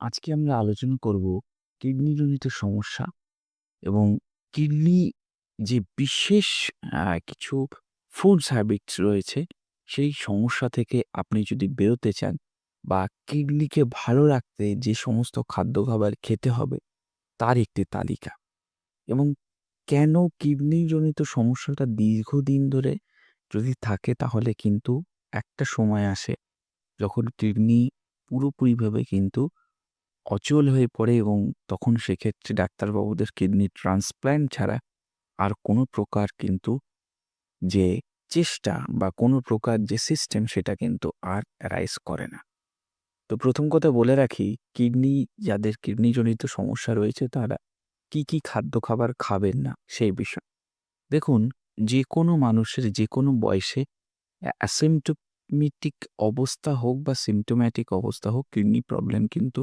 আজকে আমরা আলোচনা করব কিডনিজনিত সমস্যা এবং কিডনি যে বিশেষ কিছু ফুডস হ্যাবিটস রয়েছে, সেই সমস্যা থেকে আপনি যদি বেরোতে চান বা কিডনিকে ভালো রাখতে যে সমস্ত খাদ্য খাবার খেতে হবে, তার একটি তালিকা। এবং কেন কিডনিজনিত সমস্যাটা দীর্ঘদিন ধরে যদি থাকে তাহলে কিন্তু একটা সময় আসে যখন কিডনি পুরোপুরিভাবে কিন্তু অচল হয়ে পড়ে এবং তখন সেক্ষেত্রে ডাক্তারবাবুদের কিডনি ট্রান্সপ্ল্যান্ট ছাড়া আর কোনো প্রকার কিন্তু যে চেষ্টা বা কোনো প্রকার যে সিস্টেম সেটা কিন্তু আর রাইজ করে না। তো প্রথম কথা বলে রাখি কিডনি যাদের কিডনিজনিত সমস্যা রয়েছে তারা কি, কি খাদ্য খাবার খাবেন না সেই বিষয়। দেখুন যে কোনো মানুষের যে কোনো বয়সে অ্যা অ্যাসিম্পটোমেটিক অবস্থা হোক বা সিমটোম্যাটিক অবস্থা হোক কিডনি প্রবলেম কিন্তু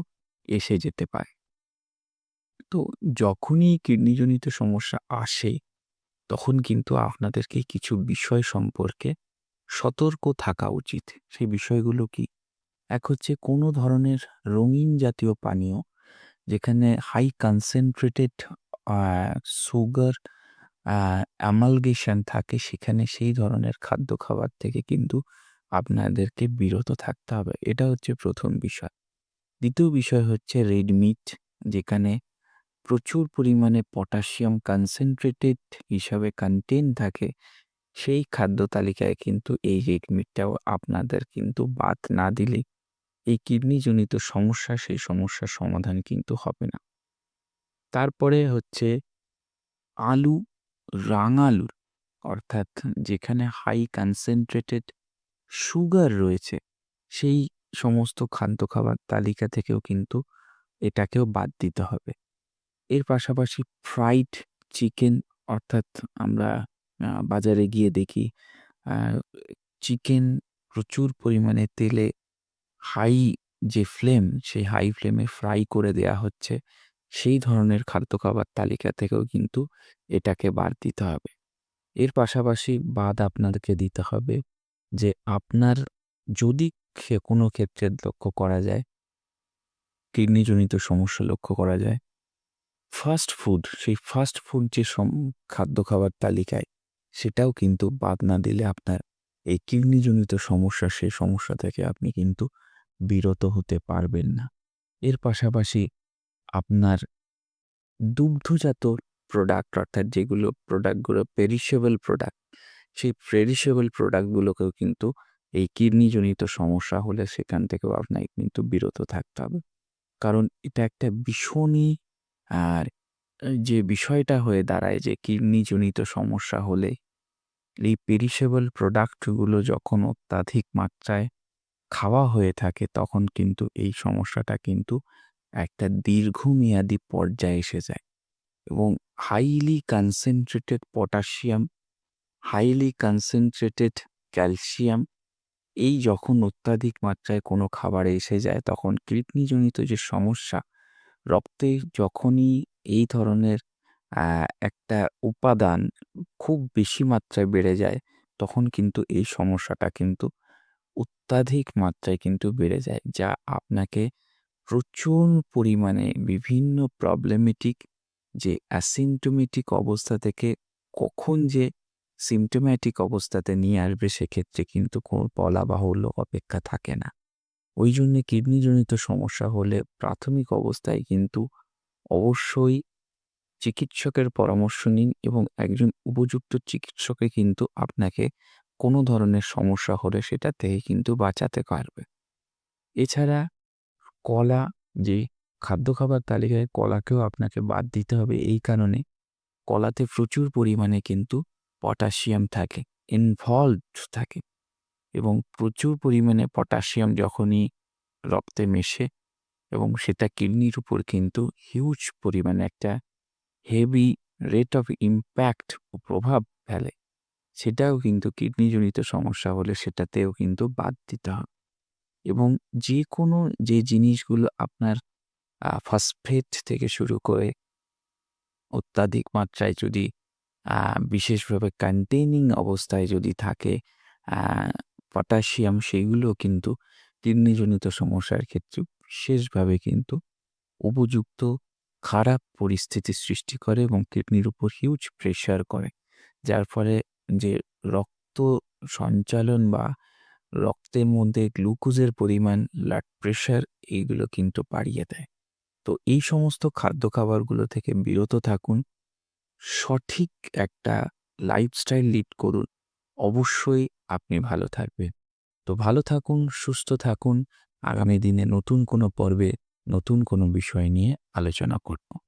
এসে যেতে পারে। তো যখনই কিডনিজনিত সমস্যা আসে, তখন কিন্তু আপনাদেরকে কিছু বিষয় সম্পর্কে সতর্ক থাকা উচিত। সেই বিষয়গুলো কি? এক হচ্ছে কোনো ধরনের রঙিন জাতীয় পানীয় যেখানে হাই কনসেনট্রেটেড সুগার অ্যামালগেশন থাকে সেখানে সেই ধরনের খাদ্য খাবার থেকে কিন্তু আপনাদেরকে বিরত থাকতে হবে। এটা হচ্ছে প্রথম বিষয়। দ্বিতীয় বিষয় হচ্ছে রেড মিট যেখানে প্রচুর পরিমাণে পটাশিয়াম কনসেনট্রেটেড হিসাবে কনটেইন থাকে, সেই খাদ্য তালিকায় কিন্তু এই রেড মিটটাও আপনাদের কিন্তু বাদ না দিলে এই কিডনিজনিত সমস্যা সেই সমস্যার সমাধান কিন্তু হবে না। তারপরে হচ্ছে আলু, রাঙালু অর্থাৎ যেখানে হাই কনসেনট্রেটেড সুগার রয়েছে, সেই সমস্ত খাদ্য খাবার তালিকা থেকেও কিন্তু এটাকেও বাদ দিতে হবে। এর পাশাপাশি ফ্রাইড চিকেন অর্থাৎ আমরা বাজারে গিয়ে দেখি চিকেন প্রচুর পরিমাণে তেলে হাই যে ফ্লেম, সেই হাই ফ্লেমে ফ্রাই করে দেয়া হচ্ছে, সেই ধরনের খাদ্য খাবার তালিকা থেকেও কিন্তু এটাকে বাদ দিতে হবে। এর পাশাপাশি বাদ আপনাদেরকে দিতে হবে যে আপনার যদি খে কোনো ক্ষেত্রে লক্ষ্য করা যায় কিডনিজনিত সমস্যা লক্ষ্য করা যায়, ফাস্ট ফুড সেই ফাস্ট ফুড যে সম খাদ্য খাবার তালিকায় সেটাও কিন্তু বাদ না দিলে আপনার এই কিডনিজনিত সমস্যা সেই সমস্যা থেকে আপনি কিন্তু বিরত হতে পারবেন না। এর পাশাপাশি আপনার দুগ্ধজাত প্রোডাক্ট অর্থাৎ যেগুলো প্রোডাক্টগুলো পেরিশেবল প্রোডাক্ট, সেই পেরিশেবল প্রোডাক্টগুলোকেও কিন্তু এই কিডনিজনিত সমস্যা হলে সেখান থেকেও আপনাকে কিন্তু বিরত থাকতে হবে। কারণ এটা একটা ভীষণই আর যে বিষয়টা হয়ে দাঁড়ায় যে কিডনিজনিত সমস্যা হলে এই পেরিশেবল প্রোডাক্টগুলো যখন অত্যাধিক মাত্রায় খাওয়া হয়ে থাকে তখন কিন্তু এই সমস্যাটা কিন্তু একটা দীর্ঘমেয়াদী পর্যায়ে এসে যায় এবং highly concentrated potassium, highly concentrated calcium এই যখন অত্যাধিক মাত্রায় কোনো খাবারে এসে যায় তখন কিডনিজনিত যে সমস্যা, রক্তে যখনই এই ধরনের একটা উপাদান খুব বেশি মাত্রায় বেড়ে যায়, তখন কিন্তু এই সমস্যাটা কিন্তু অত্যাধিক মাত্রায় কিন্তু বেড়ে যায়। যা আপনাকে প্রচুর পরিমাণে বিভিন্ন প্রবলেমেটিক যে অ্যাসিম্পটোমেটিক অবস্থা থেকে কখন যে সিম্পটোম্যাটিক অবস্থাতে নিয়ে আসবে সেক্ষেত্রে কিন্তু কোনো বলা বাহুল্য অপেক্ষা থাকে না। ওই জন্যে কিডনিজনিত সমস্যা হলে প্রাথমিক অবস্থায় কিন্তু অবশ্যই চিকিৎসকের পরামর্শ নিন এবং একজন উপযুক্ত চিকিৎসকে কিন্তু আপনাকে কোনো ধরনের সমস্যা হলে সেটা থেকে কিন্তু বাঁচাতে পারবে। এছাড়া কলা, যে খাদ্য খাবার তালিকায় কলাকেও আপনাকে বাদ দিতে হবে এই কারণে, কলাতে প্রচুর পরিমাণে কিন্তু পটাশিয়াম থাকে, ইনভলভড থাকে এবং প্রচুর পরিমাণে পটাশিয়াম যখনই রক্তে মেশে এবং সেটা কিডনির উপর কিন্তু হিউজ পরিমাণে একটা হেভি রেট অফ ইম্প্যাক্ট প্রভাব ফেলে। সেটাও কিন্তু কিডনিজনিত সমস্যা হলে সেটাতেও কিন্তু বাদ দিতে হবে এবং যেকোনো যে জিনিসগুলো আপনার ফসফেট থেকে শুরু করে অত্যাধিক মাত্রায় যদি বিশেষভাবে কন্টেইনিং অবস্থায় যদি থাকে পটাশিয়াম সেইগুলো কিন্তু কিডনিজনিত সমস্যার ক্ষেত্রেও বিশেষভাবে কিন্তু উপযুক্ত খারাপ পরিস্থিতি সৃষ্টি করে এবং কিডনির উপর হিউজ প্রেশার করে। যার ফলে যে রক্ত সঞ্চালন বা রক্তের মধ্যে গ্লুকোজের পরিমাণ ব্লাড প্রেশার এইগুলো কিন্তু বাড়িয়ে দেয়। তো এই সমস্ত খাদ্য খাবারগুলো থেকে বিরত থাকুন। সঠিক একটা লাইফস্টাইল লিড করুন। অবশ্যই আপনি ভালো থাকবেন। তো ভালো থাকুন, সুস্থ থাকুন। আগামী দিনে নতুন কোনো পর্বে নতুন কোনো বিষয় নিয়ে আলোচনা করব।